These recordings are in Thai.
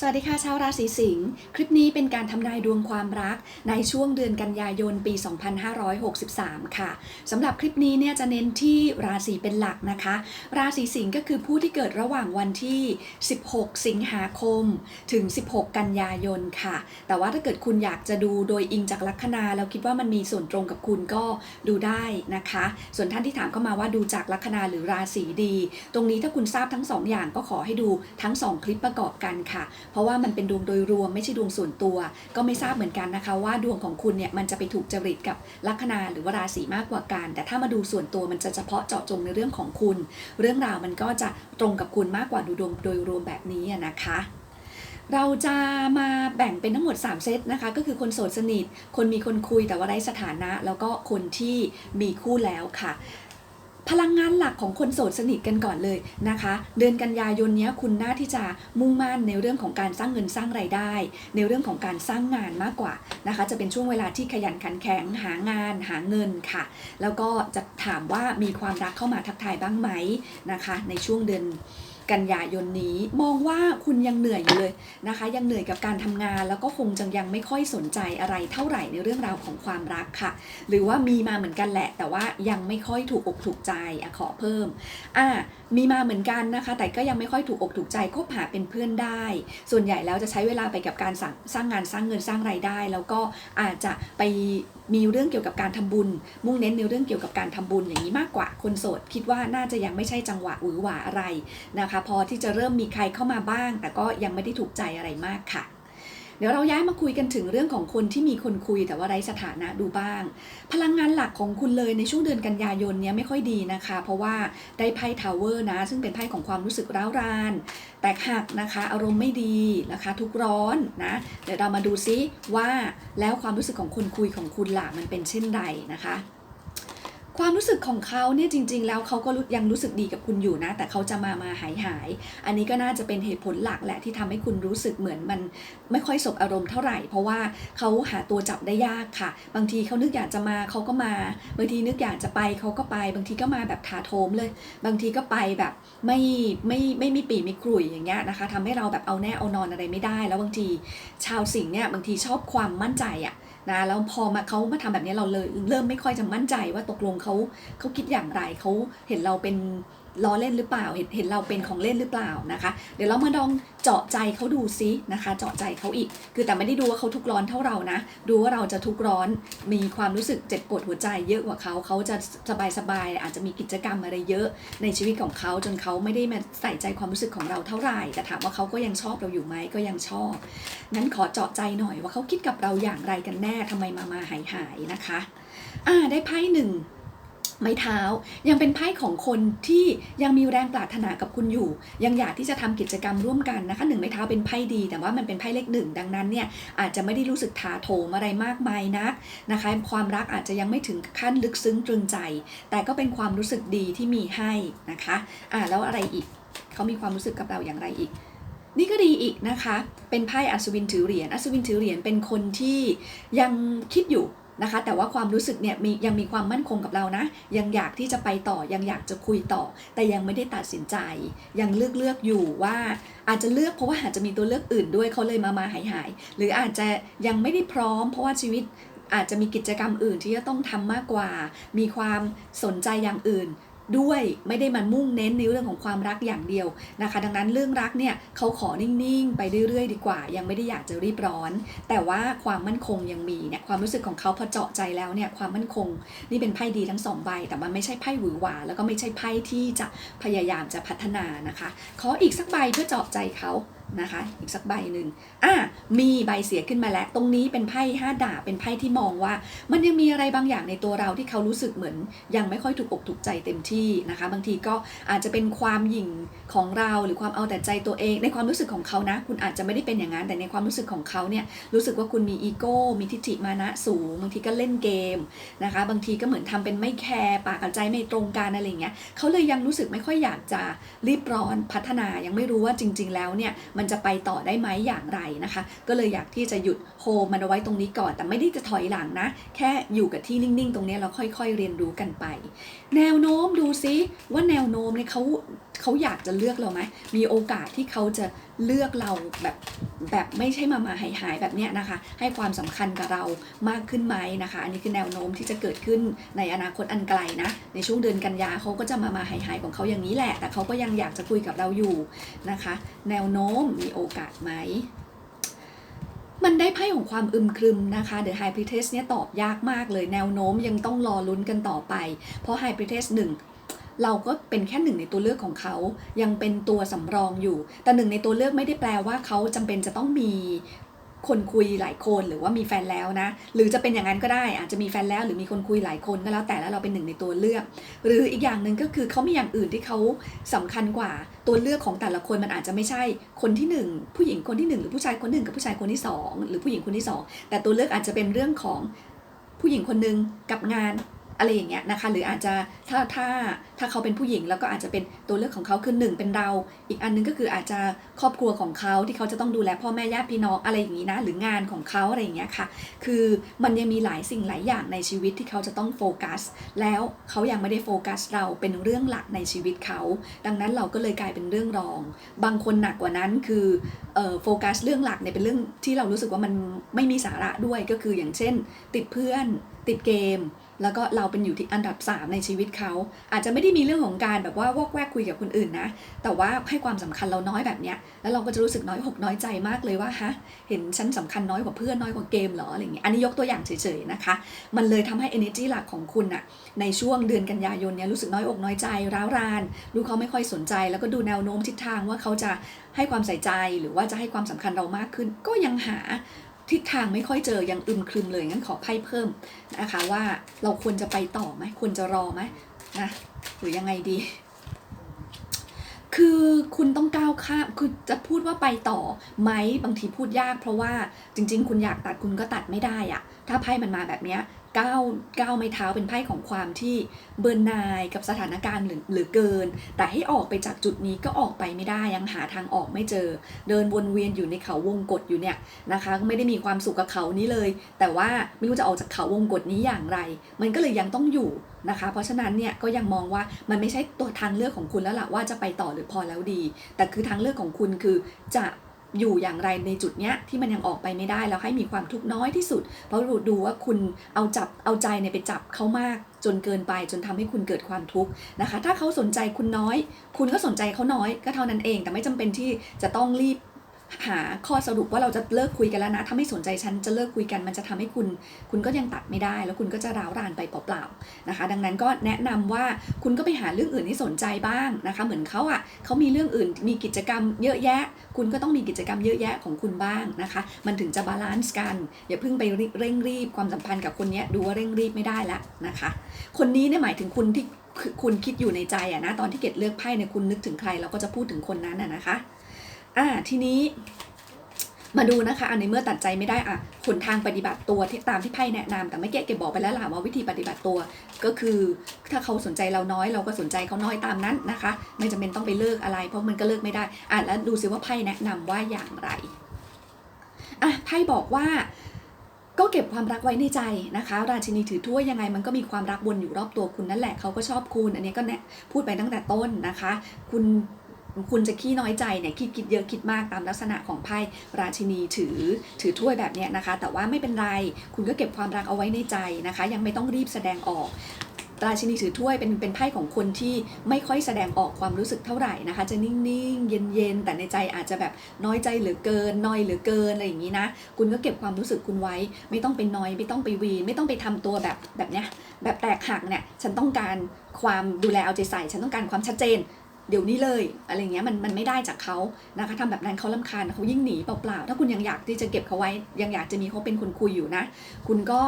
สวัสดีค่ะชาวราศีสิงห์คลิปนี้เป็นการทำนายดวงความรักในช่วงเดือนกันยายนปี 2563 ค่ะสำหรับคลิปนี้เนี่ยจะเน้นที่ราศีเป็นหลักนะคะ ราศีสิงห์ก็คือผู้ที่เกิดระหว่างวันที่ 16 สิงหาคม ถึง 16 กันยายนค่ะ แต่ว่าถ้าเกิดคุณอยากจะดูโดยอิงจากลัคนาแล้วคิดว่ามันมีส่วนตรงกับคุณก็ดูได้นะคะ ส่วนท่านที่ถามเข้ามาว่าดูจากลัคนาหรือราศีดี ตรงนี้ถ้าคุณทราบทั้งสองอย่างก็ขอให้ดูทั้งสองคลิปประกอบกันค่ะเพราะว่ามันเป็นดวงโดยรวมไม่ใช่ดวงส่วนตัว ก็ไม่ทราบเหมือนกันนะคะ ว่าดวงของคุณเนี่ยมันจะไปถูกจริตกับลัคนาหรือว่าราศีมากกว่ากัน แต่ถ้ามาดูส่วนตัวมันจะเฉพาะเจาะจงในเรื่องของคุณ เรื่องราวมันก็จะตรงกับคุณมากกว่าดูดวงโดยรวมแบบนี้นะคะเราจะมาแบ่งเป็นทั้งหมด 3 เซตนะคะ ก็คือคนโสดสนิท คนมีคนคุยแต่ว่าไร้สถานะ แล้วก็คนที่มีคู่แล้วค่ะ พลังงานหลักของคนโสดสนิทกันก่อนเลยนะคะ เดือนกันยายนนี้คุณน่าที่จะมุ่งมั่นในเรื่องของการสร้างเงินสร้างไรายได้ ในเรื่องของการสร้างงานมากกว่านะคะ จะเป็นช่วงเวลาที่ขยันขันแข็งหางานหาเงินค่ะ แล้วก็จะถามว่ามีความรักเข้ามาทักทายบ้างไหมนะคะ ในช่วงเดือน กันยายนนี้ มองว่าคุณยังเหนื่อยอยู่เลยนะคะ ยังเหนื่อยกับการทำงาน แล้วก็คงจะยังไม่ค่อยสนใจอะไรเท่าไหร่ในเรื่องราวของความรักค่ะ หรือว่ามีมาเหมือนกันแหละ แต่ว่ายังไม่ค่อยถูกอกถูกใจอขอเพิ่มอ่ามีมาเหมือนกันนะคะ แต่ก็ยังไม่ค่อยถูกอกถูกใจคบหาเป็นเพื่อนได้ ส่วนใหญ่แล้วจะใช้เวลาไปกับการสร้างสร้างงานสร้างเงินสร้างรายได้ แล้วก็อาจจะไป มีเรื่องเกี่ยวกับการทำบุญ มุ่งเน้นในเรื่องเกี่ยวกับการทำบุญอย่างนี้มากกว่าคนโสด คิดว่าน่าจะยังไม่ใช่จังหวะหวือหวาอะไรนะคะ พอที่จะเริ่มมีใครเข้ามาบ้าง แต่ก็ยังไม่ได้ถูกใจอะไรมากค่ะ ดี๋ยวเราย้ายมาคุยกันถึงเรื่องของคนที่มีคนคุยแต่ว่าไร้สถานะดูบ้าง พลังงานหลักของคุณเลยในช่วงเดือนกันยายนเนี้ยไม่ค่อยดีนะคะ เพราะว่าได้ไพ่ทาวเวอร์นะ ซึ่งเป็นไพ่ของความรู้สึกร้าวราน แตกหักนะคะ อารมณ์ไม่ดีนะคะ ทุกข์ร้อนนะเดี๋ยวเรามาดูซิว่าแล้วความรู้สึกของคนคุยของคุณหล่ะมันเป็นเช่นใดนะคะ ความรู้สึกของเขาเนี่ยจริง ๆ แล้วเขาก็ยังรู้สึกดีกับคุณอยู่นะ แต่เขาจะมามาหายหาย อันนี้ก็น่าจะเป็นเหตุผลหลักแหละที่ทำให้คุณรู้สึกเหมือนมันไม่ค่อยสบอารมณ์เท่าไหร่ เพราะว่าเขาหาตัวจับได้ยากค่ะ บางทีเขานึกอยากจะมาเขาก็มา บางทีนึกอยากจะไปเขาก็ไป บางทีก็มาแบบถาโถมเลย บางทีก็ไปแบบไม่ไม่ไม่มีปีไม่กลุ่ยอย่างเงี้ยนะคะทำให้เราแบบเอาแน่เอานอนอะไรไม่ได้ แล้วบางทีชาวสิงห์เนี่ยบางทีชอบความมั่นใจอะ นะแล้วพอมาเขามาทำแบบนี้เราเลยเริ่มไม่ค่อยจะมั่นใจว่าตกลงเขาเขาคิดอย่างไรเขาเห็นเราเป็นล้อเล่นหรือเปล่า เห็นเห็นเราเป็นของเล่นหรือเปล่านะคะ เดี๋ยวเรามาลองเจาะใจเขาดูซินะคะ เจาะใจเขาอีก คือแต่ไม่ได้ดูว่าเขาทุกร้อนเท่าเรานะ ดูว่าเราจะทุกร้อน มีความรู้สึกเจ็บปวดหัวใจเยอะกว่าเขา เขาจะสบายสบายๆอาจจะมีกิจกรรมอะไรเยอะในชีวิตของเขาจนเขาไม่ได้มาใส่ใจความรู้สึกของเราเท่าไหร่ แต่ถามว่าเขาก็ยังชอบเราอยู่ไหมก็ยังชอบ งั้นขอเจาะใจหน่อยว่าเขาคิดกับเราอย่างไรกันแน่ทำไมมามาหายหายๆนะคะอ่าได้ไพ่หนึ่งไม้เท้ายังเป็นไพ่ของคนที่ยังมีแรงปรารถนากับคุณอยู่ ยังอยากที่จะทำกิจกรรมร่วมกันนะคะหนึ่งไม้เท้าเป็นไพ่ดี แต่ว่ามันเป็นไพ่เลขหนึ่งดังนั้นเนี่ยอาจจะไม่ได้รู้สึกถาโถมอะไรมากมายนักนะคะ ความรักอาจจะยังไม่ถึงขั้นลึกซึ้งตรึงใจ แต่ก็เป็นความรู้สึกดีที่มีให้นะคะอ่าแล้วอะไรอีกเขามีความรู้สึกกับเราอย่างไรอีก นี่ก็ดีอีกนะคะ เป็นไพ่อัศวินถือเหรียญ อัศวินถือเหรียญเป็นคนที่ยังคิดอยู่นะคะ แต่ว่าความรู้สึกเนี่ยมียังมีความมั่นคงกับเรานะ ยังอยากที่จะไปต่อ ยังอยากจะคุยต่อ แต่ยังไม่ได้ตัดสินใจ ยังเลือกเลือกอยู่ว่าอาจจะเลือกเพราะว่าอาจจะมีตัวเลือกอื่นด้วยเขาเลยมามาหายหาย หรืออาจจะยังไม่ได้พร้อม เพราะว่าชีวิตอาจจะมีกิจกรรมอื่นที่จะต้องทำมากกว่า มีความสนใจอย่างอื่น ด้วยไม่ได้มามุ่งเน้นในเรื่องของความรักอย่างเดียวนะคะ ดังนั้นเรื่องรักเนี่ยเขาขอนิ่งๆ ไปเรื่อยๆ ดีกว่า ยังไม่ได้อยากจะรีบร้อน แต่ว่าความมั่นคงยังมีเนี่ยความรู้สึกของเขาพอเจาะใจแล้วเนี่ยความมั่นคง นี่เป็นไพ่ดีทั้งสองใบ แต่มันไม่ใช่ไพ่หวือหวาแล้วก็ไม่ใช่ไพ่ที่จะพยายามจะพัฒนานะคะขออีกสักใบเพื่อเจาะใจเขา นะคะ อีกสักใบหนึ่งอะมีใบเสียขึ้นมาแล้ว ตรงนี้เป็นไพ่ห้าดาบเป็นไพ่ที่มองว่า มันยังมีอะไรบางอย่างในตัวเราที่เขารู้สึกเหมือน ยังไม่ค่อยถูกอกถูกใจเต็มที่นะคะ บางทีก็อาจจะเป็นความหยิ่งของเราหรือความเอาแต่ใจตัวเอง ในความรู้สึกของเขานะ คุณอาจจะไม่ได้เป็นอย่างนั้นแต่ในความรู้สึกของเขาเนี่ยรู้สึกว่าคุณมีอีโก้มีทิฏฐิมานะสูง บางทีก็เล่นเกมนะคะ บางทีก็เหมือนทำเป็นไม่แคร์ปากกับใจไม่ตรงกันอะไรเงี้ยเขาเลยยังรู้สึกไม่ค่อยอยากจะรีบร้อนพัฒนายังไม่รู้ว่าจริง ๆ แล้วเนี่ยมันมันจะไปต่อได้ไหมอย่างไรนะคะ ก็เลยอยากที่จะหยุดโฮมันเอาไว้ตรงนี้ก่อน แต่ไม่ได้จะถอยหลังนะ แค่อยู่กับที่นิ่งๆ ตรงนี้เราค่อยๆ เรียนรู้กันไป แนวโน้มดูซิว่าแนวโน้มเนี่ยเขา เขาอยากจะเลือกเราไหมมีโอกาสที่เขาจะเลือกเราแบบแบบไม่ใช่มามาหายหายแบบเนี้ยนะคะ ให้ความสำคัญกับเรามากขึ้นไหมนะคะ อันนี้คือแนวโน้มที่จะเกิดขึ้นในอนาคตอันไกลนะ ในช่วงเดือนกันยาเขาก็จะมามาหายหายของเขาอย่างนี้แหละ แต่เขาก็ยังอยากจะคุยกับเราอยู่นะคะ แนวโน้มมีโอกาสไหมมันได้ไพ่ของความอึมครึมนะคะ The High Priestess เนี่ยตอบยากมากเลยแนวโน้มยังต้องรอลุ้นกันต่อไป เพราะ High Priestess หนึ่ง เราก็เป็นแค่หนึ่งในตัวเลือกของเขา ยังเป็นตัวสำรองอยู่ แต่หนึ่งในตัวเลือกไม่ได้แปลว่าเขาจำเป็นจะต้องมีคนคุยหลายคนหรือว่ามีแฟนแล้วนะ หรือจะเป็นอย่างนั้นก็ได้อาจจะมีแฟนแล้วหรือมีคนคุยหลายคนก็แล้วแต่แล้วเราเป็นหนึ่งในตัวเลือก หรืออีกอย่างหนึ่งก็คือเขามีอย่างอื่นที่เขาสำคัญกว่าตัวเลือกของแต่ละคนมันอาจจะไม่ใช่คนที่หนึ่งผู้หญิงคนที่หนึ่งหรือผู้ชายคนหนึ่งกับผู้ชายคนที่สองหรือผู้หญิงคนที่สองแต่ตัวเลือกอาจจะเป็นเรื่องของผู้หญิงคนหนึ่งกับงาน อะไรอย่างเงี้ยนะคะ หรืออาจจะถ้าถ้าถ้าเขาเป็นผู้หญิงแล้วก็อาจจะเป็นตัวเลือกของเขาคือหนึ่งเป็นเรา อีกอันนึงก็คืออาจจะครอบครัวของเขาที่เขาจะต้องดูแลพ่อแม่ญาติพี่น้องอะไรอย่างนี้นะ หรืองานของเขาอะไรอย่างเงี้ยค่ะ คือมันยังมีหลายสิ่งหลายอย่างในชีวิตที่เขาจะต้องโฟกัส แล้วเขายังไม่ได้โฟกัสเราเป็นเรื่องหลักในชีวิตเขา ดังนั้นเราก็เลยกลายเป็นเรื่องรอง บางคนหนักกว่านั้นคือออโฟกัสเรื่องหลักเนี่ยเป็นเรื่องที่เรารู้สึกว่ามันไม่มีสาระด้วยก็คืออย่างเช่น ติดเพื่อน ติดเกม แล้วก็เราเป็นอยู่ที่อันดับ 3 ในชีวิตเขา อาจจะไม่ได้มีเรื่องของการแบบว่าวอกแวกคุยกับคนอื่นนะ แต่ว่าให้ความสำคัญเราน้อยแบบเนี้ย แล้วเราก็จะรู้สึกน้อยหกน้อยใจมากเลยว่าฮะ เห็นฉันสำคัญน้อยกว่าเพื่อนน้อยกว่าเกมเหรออะไรอย่างเงี้ย อันนี้ยกตัวอย่างเฉยๆนะคะ มันเลยทำให้ energy หลักของคุณอะในช่วงเดือนกันยายนเนี้ยรู้สึกน้อยอกน้อยใจร้าวรานดูเขาไม่ค่อยสนใจ แล้วก็ดูแนวโน้มทิศทางว่าเขาจะให้ความใส่ใจหรือว่าจะให้ความสำคัญเรามากขึ้น ก็ยังหา ทิศทางไม่ค่อยเจอยังอึมครึมเลยงั้นขอไพ่เพิ่มนะคะว่าเราควรจะไปต่อไหมควรจะรอไหมนะหรือยังไงดี คือคุณต้องก้าวข้ามคือจะพูดว่าไปต่อไหมบางทีพูดยาก เพราะว่าจริง ๆ คุณอยากตัดคุณก็ตัดไม่ได้อะถ้าไพ่มันมาแบบเนี้ย ก้าวก้าวไม่เท้าเป็นไพ่ของความที่เบิร์นนายกับสถานการณ์หรือหรือเกิน แต่ให้ออกไปจากจุดนี้ก็ออกไปไม่ได้ยังหาทางออกไม่เจอ เดินวนเวียนอยู่ในเขาวงกฏอยู่เนี่ยนะคะไม่ได้มีความสุขกับเขานี้เลย แต่ว่าไม่รู้จะออกจากเขาวงกฏนี้อย่างไร มันก็เลยยังต้องอยู่นะคะ เพราะฉะนั้นเนี่ยก็ยังมองว่ามันไม่ใช่ตัวทางเลือกของคุณแล้วล่ะว่าจะไปต่อหรือพอแล้วดี แต่คือทางเลือกของคุณคือจะ อยู่อย่างไรในจุดเนี้ยที่มันยังออกไปไม่ได้แล้วให้มีความทุกข์น้อยที่สุด เพราะดูดูว่าคุณเอาจับเอาใจเนี่ยไปจับเขามากจนเกินไปจนทำให้คุณเกิดความทุกข์นะคะ ถ้าเขาสนใจคุณน้อย คุณก็สนใจเขาน้อยก็เท่านั้นเอง แต่ไม่จำเป็นที่จะต้องรีบ หาข้อสรุปว่าเราจะเลิกคุยกันแล้วนะถ้าไม่สนใจฉันจะเลิกคุยกันมันจะทำให้คุณ คุณก็ยังตัดไม่ได้ แล้วคุณก็จะร้าวรานไปเปล่าๆนะคะ ดังนั้นก็แนะนำว่าคุณก็ไปหาเรื่องอื่นที่สนใจบ้างนะคะ เหมือนเขาอะเขามีเรื่องอื่นมีกิจกรรมเยอะแยะ คุณก็ต้องมีกิจกรรมเยอะแยะของคุณบ้างนะคะ มันถึงจะบาลานซ์กัน อย่าเพิ่งไปเร่งรีบความสัมพันธ์กับคนนี้ดูว่าเร่งรีบไม่ได้ละนะคะ คนนี้เนี่ยหมายถึงคุณที่คุณคิดอยู่ในใจอะนะตอนที่เกดเลือกไพ่เนี่ยคุณนึกถึงใครเราก็จะพูดถึงคนนั้นอะนะคะ อ่าทีนี้มาดูนะคะอันในเมื่อตัดใจไม่ได้อะหนทางปฏิบัติตัวที่ตามที่ไพ่แนะนำแต่ไม่เกะเก็บบอกไปแล้วล่ะว่าวิธีปฏิบัติตัว ก็คือถ้าเขาสนใจเราน้อย เราก็สนใจเขาน้อยตามนั้นนะคะ ไม่จำเป็นต้องไปเลิกอะไร เพราะมันก็เลิกไม่ได้อะแล้วดูซิว่าไพ่แนะนำว่าอย่างไรอะไพ่บอกว่าก็เก็บความรักไว้ในใจนะคะ ราชินีถือถ้วยยังไงมันก็มีความรักวนอยู่รอบตัวคุณนั่นแหละเขาก็ชอบคุณ อันนี้ก็แนะพูดไปตั้งแต่ต้นนะคะ คุณ คุณจะขี้น้อยใจเนี่ยคิดคิดเยอะคิดมากตามลักษณะของไพ่ราชินีถือ ถือถ้วยแบบเนี้ยนะคะ แต่ว่าไม่เป็นไร คุณก็เก็บความรักเอาไว้ในใจนะคะ ยังไม่ต้องรีบแสดงออกราชินีถือถ้วยเป็นเป็นไพ่ของคนที่ไม่ค่อยแสดงออกความรู้สึกเท่าไหร่นะคะ จะนิ่งๆ เย็นๆ แต่ในใจอาจจะแบบน้อยใจเหลือเกินน้อยเหลือเกินอะไรอย่างนี้นะ คุณก็เก็บความรู้สึกคุณไว้ ไม่ต้องไปน้อยไม่ต้องไปวีนไม่ต้องไปทำตัวแบบแบบเนี้ยแบบแตกหักเนี่ยฉันต้องการความดูแลเอาใจใส่ ฉันต้องการความชัดเจน เดี๋ยวนี้เลยอะไรเงี้ยมันมันไม่ได้จากเขานะคะทำแบบนั้นเขาลำคาญเขายิ่งหนีเปล่าๆถ้าคุณยังอยากที่จะเก็บเขาไว้ ยังอยากจะมีเขาเป็นคนคุยอยู่นะ คุณก็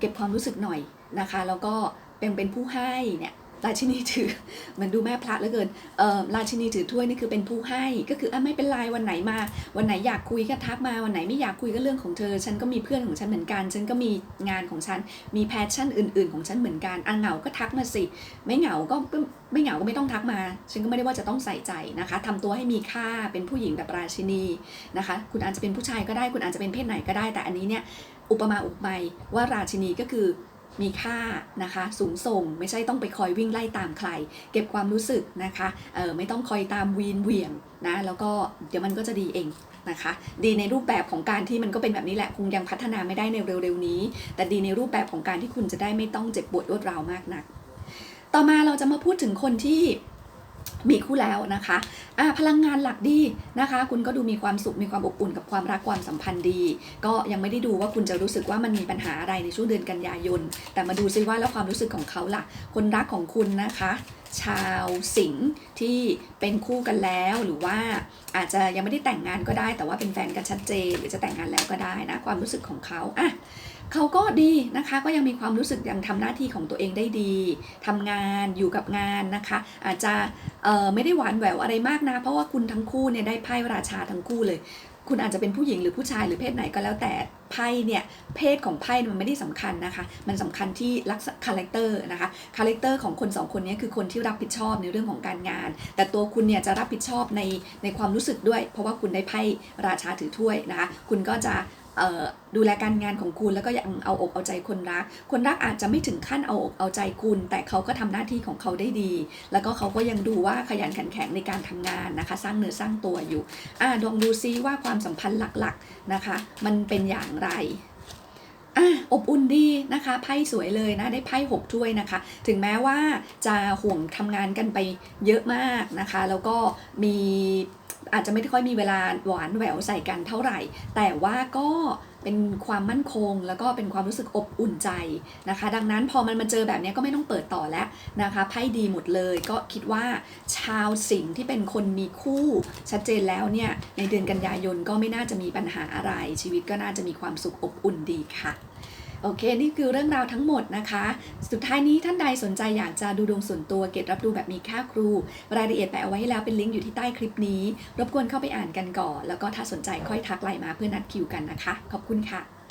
เก็บความรู้สึกหน่อยนะคะ แล้วก็เป็นเป็นผู้ให้เนี่ย ราชินีถือเหมันดูแม่พระเหลือเกินเอ่อราชินีถือถ้วยนี่คือเป็นผู้ให้ก็คืออะไม่เป็นไรวันไหนมา วันไหนอยากคุยก็ทักมาวันไหนไม่อยากคุยก็เรื่องของเธอ ฉันก็มีเพื่อนของฉันเหมือนกัน ฉันก็มีงานของฉันมีแพชชั่นอื่น ๆ ของฉันเหมือนกันอะเหงาก็ทักมาสิ ไม่เหงาก็ไม่เหงาก็ไม่ต้องทักมา ฉันก็ไม่ได้ว่าจะต้องใส่ใจนะคะทำตัวให้มีค่าเป็นผู้หญิงแบบราชินีนะคะ คุณอาจจะเป็นผู้ชายก็ได้ คุณอาจจะเป็นเพศไหนก็ได้ แต่อันนี้เนี่ยอุปมาอุปไมยว่าราชินีก็คือ มีค่านะคะสูงส่งไม่ใช่ต้องไปคอยวิ่งไล่ตามใคร เก็บความรู้สึกนะคะเออไม่ต้องคอยตามวีนเหวี่ยงนะแล้วก็เดี๋ยวมันก็จะดีเองนะคะดีในรูปแบบของการที่มันก็เป็นแบบนี้แหละคงยังพัฒนาไม่ได้ในเร็วๆนี้ แต่ดีในรูปแบบของการที่คุณจะได้ไม่ต้องเจ็บปวดรวดราวมากนัก ต่อมาเราจะมาพูดถึงคนที่ มีคู่แล้วนะคะอ่าพลังงานหลักดีนะคะ คุณก็ดูมีความสุข มีความอบอุ่นกับความรักความสัมพันธ์ดี ก็ยังไม่ได้ดูว่าคุณจะรู้สึกว่ามันมีปัญหาอะไรในช่วงเดือนกันยายน แต่มาดูซิว่าแล้วความรู้สึกของเขาล่ะ คนรักของคุณนะคะ ชาวสิงห์ที่เป็นคู่กันแล้วหรือว่าอาจจะยังไม่ได้แต่งงานก็ได้ แต่ว่าเป็นแฟนกันชัดเจน หรือจะแต่งงานแล้วก็ได้นะ ความรู้สึกของเขาอะ เขาก็ดีนะคะก็ยังมีความรู้สึกยังทำหน้าที่ของตัวเองได้ดีทำงานอยู่กับงานนะคะ อาจจะไม่ได้หวานแหววอะไรมากนะเพราะว่าคุณทั้งคู่เนี่ยได้ไพ่ราชาทั้งคู่เลย คุณอาจจะเป็นผู้หญิงหรือผู้ชายหรือเพศไหนก็แล้วแต่ไพ่เนี่ยเพศของไพ่มันไม่ได้สำคัญนะคะ มันสำคัญที่ลักษณะคาแรคเตอร์นะคะคาแรคเตอร์ของคนสองคนนี้คือคนที่รับผิดชอบในเรื่องของการงาน แต่ตัวคุณเนี่ยจะรับผิดชอบในในความรู้สึกด้วย เพราะว่าคุณได้ไพ่ราชาถือถ้วยนะคะ คุณก็จะ ดูแลการงานของคุณแล้วก็ยังเอาอกเอาใจคนรัก คนรักอาจจะไม่ถึงขั้นเอาอกเอาใจคุณ แต่เขาก็ทำหน้าที่ของเขาได้ดี แล้วก็เขาก็ยังดูว่าขยันขันแข็งในการทำงานนะคะ สร้างเนื้อสร้างตัวอยู่อ่าลองดูซิว่าความสัมพันธ์หลักๆนะคะ มันเป็นอย่างไร อะอบอุ่นดีนะคะไพ่สวยเลยนะได้ไพ่หกถ้วยนะคะ ถึงแม้ว่าจะห่วงทำงานกันไปเยอะมากนะคะ แล้วก็มีอาจจะไม่ค่อยมีเวลาหวานแหววใส่กันเท่าไหร่ แต่ว่าก็ เป็นความมั่นคง แล้วก็เป็นความรู้สึกอบอุ่นใจนะคะ ดังนั้นพอมันมาเจอแบบนี้ก็ไม่ต้องเปิดต่อแล้วนะคะไพ่ดีหมดเลยก็คิดว่าชาวสิงห์ที่เป็นคนมีคู่ชัดเจนแล้วเนี่ยในเดือนกันยายนก็ไม่น่าจะมีปัญหาอะไร ชีวิตก็น่าจะมีความสุขอบอุ่นดีค่ะ โอเค นี่คือเรื่องราวทั้งหมดนะคะ สุดท้ายนี้ท่านใดสนใจอยากจะดูดวงส่วนตัวเกตรับดูแบบมีค่าครู รายละเอียดแปะเอาไว้ให้แล้วเป็นลิงก์อยู่ที่ใต้คลิปนี้ รบกวนเข้าไปอ่านกันก่อน แล้วก็ถ้าสนใจค่อยทักไลน์มาเพื่อนัดคิวกันนะคะ ขอบคุณค่ะ